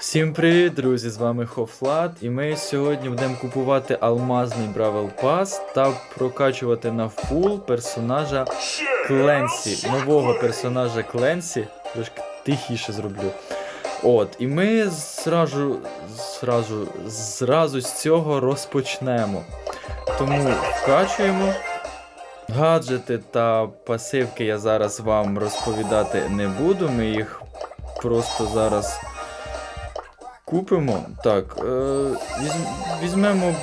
Всім привіт, друзі! З вами Хофлат, і ми сьогодні будемо купувати алмазний Бравел Пас та прокачувати на фул персонажа Кленсі, нового персонажа Кленсі. Трошки тихіше зроблю. От, і ми зразу, зразу, зразу з цього розпочнемо. Тому вкачуємо. Гаджети та пасивки я зараз вам розповідати не буду. Ми їх просто зараз купимо. Так, е, візь- візьмемо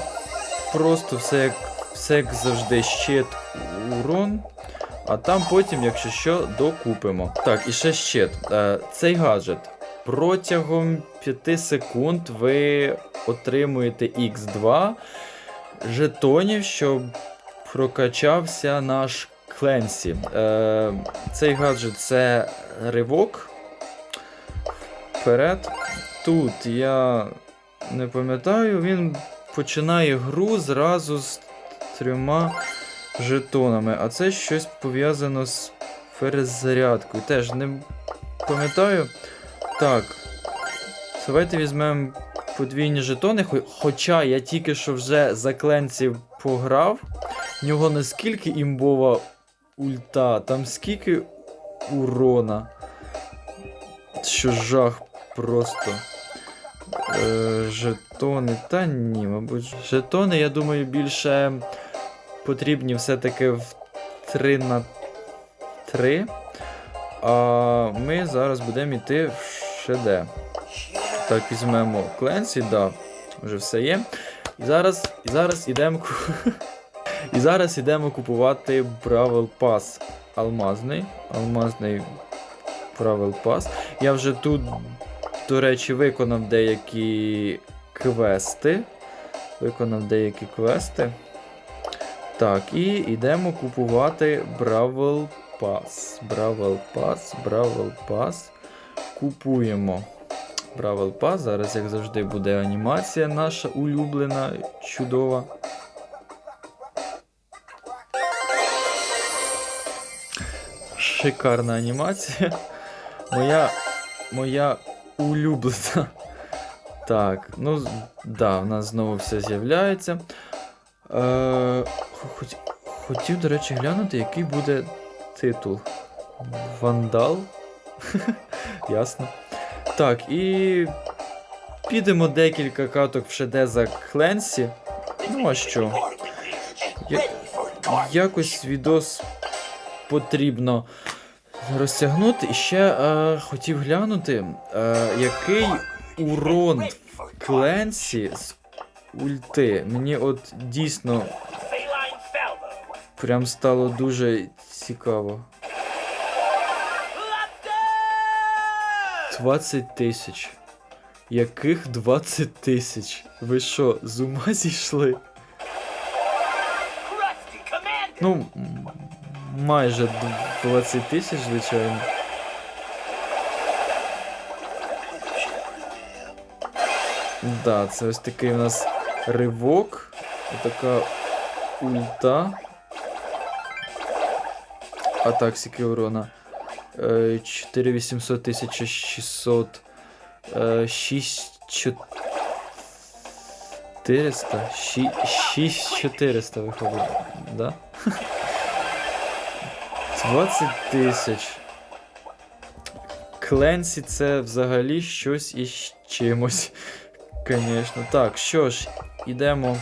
просто все як, все як завжди, щит урон. А там потім, якщо що, докупимо. Так, і ще щит. Е, цей гаджет. Протягом 5 секунд ви отримуєте X2 жетонів, щоб прокачався наш Кленсі. Е, цей гаджет це ривок. Вперед. Тут я не пам'ятаю, він починає гру зразу з трьома жетонами, а це щось пов'язано з перезарядкою. Теж не пам'ятаю. Так. Давайте візьмемо подвійні жетони. Хоча я тільки що вже за кленців пограв. В нього наскільки імбова ульта, там скільки урона. Що жах просто. Е, жетони. Та ні, мабуть. Жетони, я думаю, більше потрібні все-таки в 3 на 3. А ми зараз будемо йти в ШД. Так, візьмемо Кленсі, да, вже все є. І зараз, зараз ідемо. І зараз ідемо купувати Бравл Пас. Алмазний. Алмазний Бравл Пас. Я вже тут, до речі, виконав деякі квести. Виконав деякі квести. Так, і йдемо купувати Бравл Пас. Бравл Пас, Бравл Пас. Купуємо. Бравл Пас. Зараз, як завжди, буде анімація наша улюблена, чудова. Шикарна анімація. Моя. Моя улюблена. Так, ну, да, в нас знову все з'являється. Е, хоч, хотів, до речі, глянути, який буде титул. Вандал. Ясно. Так, і підемо декілька каток в ШД за Кленсі. Ну а що? Я... Якось відос потрібно розтягнути. І ще е, хотів глянути, е, який урон Кленсі з ульти. Мені от дійсно прям стало дуже цікаво. 20 тисяч. Яких 20 тисяч? Ви що, з ума зійшли? Ну, майже 20 тисяч, звичайно. Да, це ось такий у нас ривок. Така ульта. А так, скільки урона. Е, 4800 1600. Е, 6400. 6400 виходить, да? 20 тисяч. Кленсі це взагалі щось із чимось. Звісно. Так, що ж, ідемо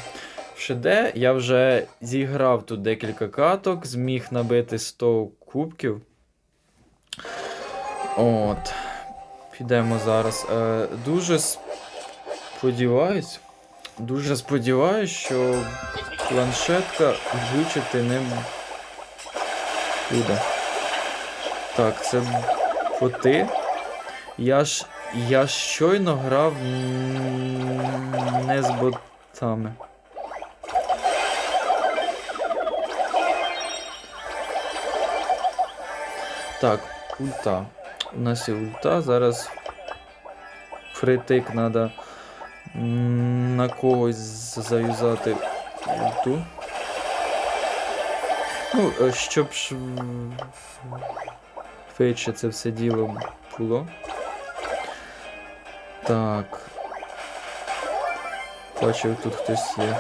в ШД. Я вже зіграв тут декілька каток, зміг набити 100 кубків. От. Підемо зараз. Е, дуже сподіваюсь. Дуже сподіваюсь, що планшетка глючити не буде. Так, це боти. Я ж. Я щойно грав не з ботами. Так, ульта. У нас є ульта. Зараз фритик треба на когось заюзати ульту. Ну, е, щоб шв- швидше це все діло було. Так. Бачив, тут хтось є.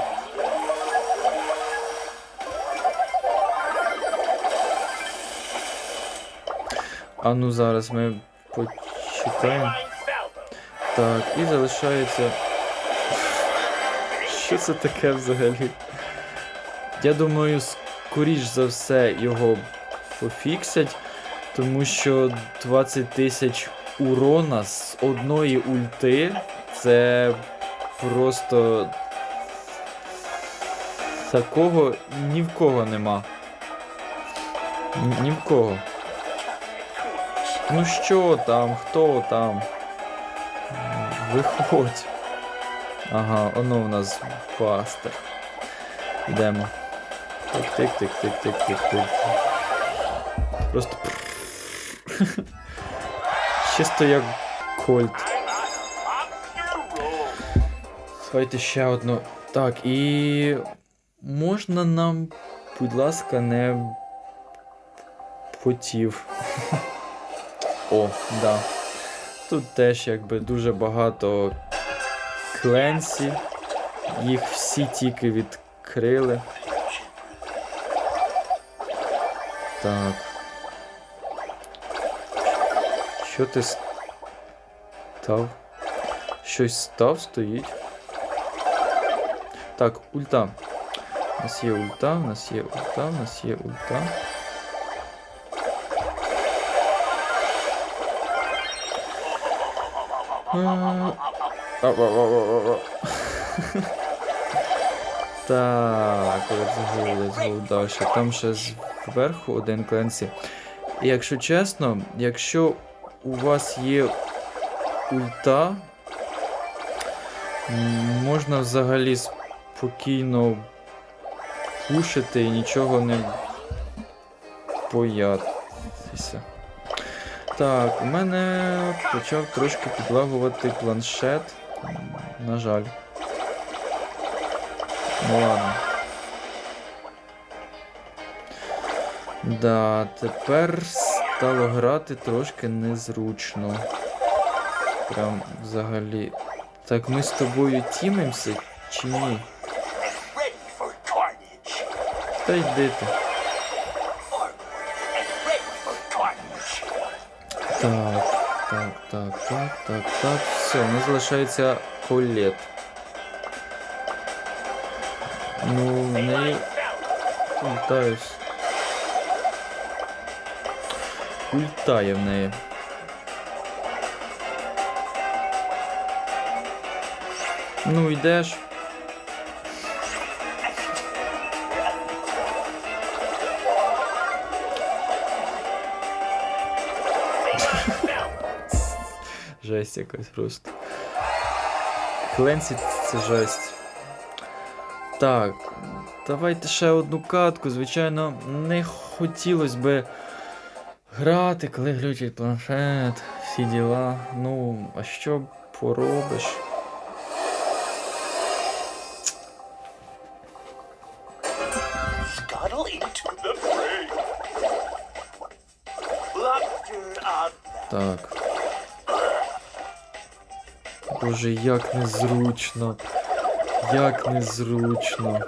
А ну зараз ми почекаємо. Так, і залишається. Що це таке взагалі? Я думаю, скоріш за все його пофіксять, тому що 20 тисяч урона з одної ульти це просто такого ні в кого нема. Ні, в кого. Ну що там, хто там? Виходь. Ага, оно у нас пастер. Йдемо. Тик-тик-тик-тик-тик-тик-тик. Просто. Чисто як кольт. Давайте ще одну. Так, і. Можна нам, будь ласка, не потів. О, да. Тут теж якби дуже багато кленсі. Їх всі тільки відкрили. Так. Що ти став? Щось став, стоїть. Так, ульта. У нас є ульта, у нас є ульта, у нас є ульта. А, Ау-ау-ау-ау-ау. Так, let's go, let's далі. Там ще зверху один кленсі. І якщо чесно, якщо у вас є ульта, можна взагалі спокійно пушити і нічого не боятися. Так, у мене почав трошки підлагувати планшет. На жаль. Ну ладно. Да, тепер стало грати трошки незручно. Прям взагалі. Так, ми з тобою тімимося чи ні? Та йди ти. Так, так, так, так, так, так. Все, у нас залишається колет. Ну, в неї ультаюсь. Ультає в неї. Ну, йдеш. Жесть якась просто. Кленсі це жесть. Так, давайте ще одну катку. Звичайно, не хотілося би грати, коли глючить планшет, всі діла. Ну, а що поробиш? Так. Боже, як незручно. Як незручно.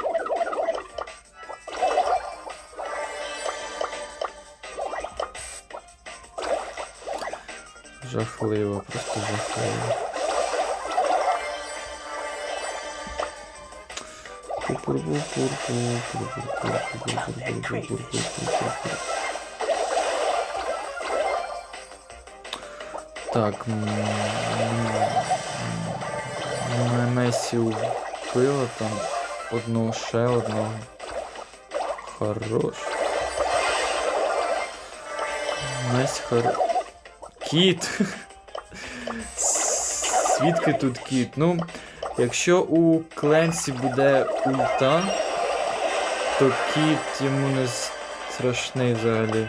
Жахливо, просто жахливо. Так. м, м, м, Месі вбила там одного ще одного. Хорош. Месі хор... Кіт! Свідки тут кіт? Ну, якщо у Кленсі буде ульта, то кіт йому не страшний взагалі.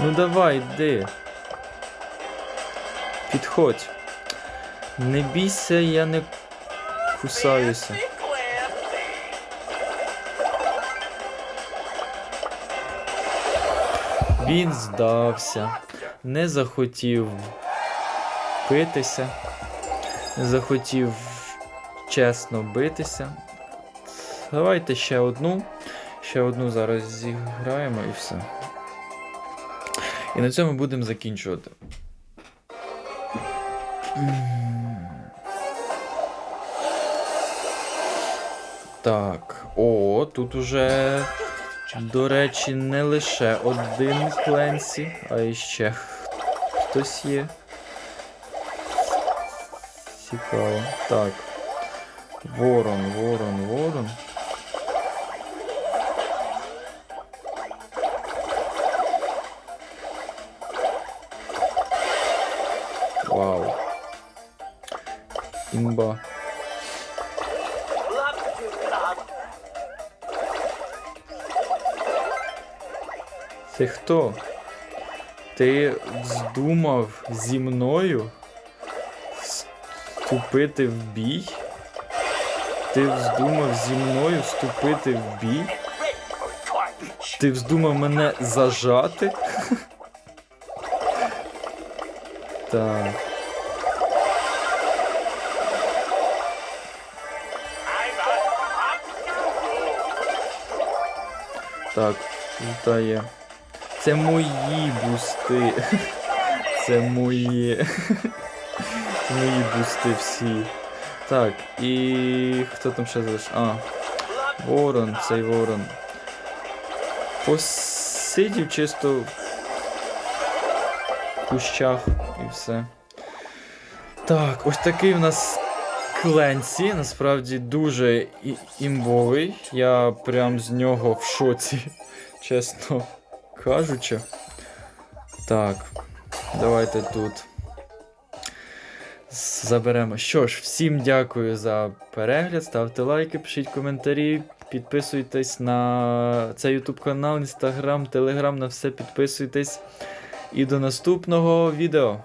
Ну давай, йди. Підходь. Не бійся, я не кусаюся. Він здався, не захотів битися, захотів чесно битися. Давайте ще одну. Ще одну зараз зіграємо і все. І на цьому будемо закінчувати. Так. О, тут уже до речі, не лише один Кленсі, а іще хтось є. Цікаво. Так. Ворон, ворон, ворон. Вау. Імба. Ти хто? Ти вздумав зі мною вступити в бій? Ти вздумав зі мною вступити в бій? Ти вздумав мене зажати? Так. Так, лутає. Це мої бусти. Це мої. Мої бусти всі. Так, і хто там ще залиш? А, ворон, цей ворон. Посидів чисто в кущах і все. Так, ось такий в нас Кленсі, насправді дуже імбовий. Я прям з нього в шоці, чесно кажучи. Так, давайте тут заберемо. Що ж, всім дякую за перегляд. Ставте лайки, пишіть коментарі, підписуйтесь на цей YouTube канал, Instagram, Telegram, на все підписуйтесь. І до наступного відео.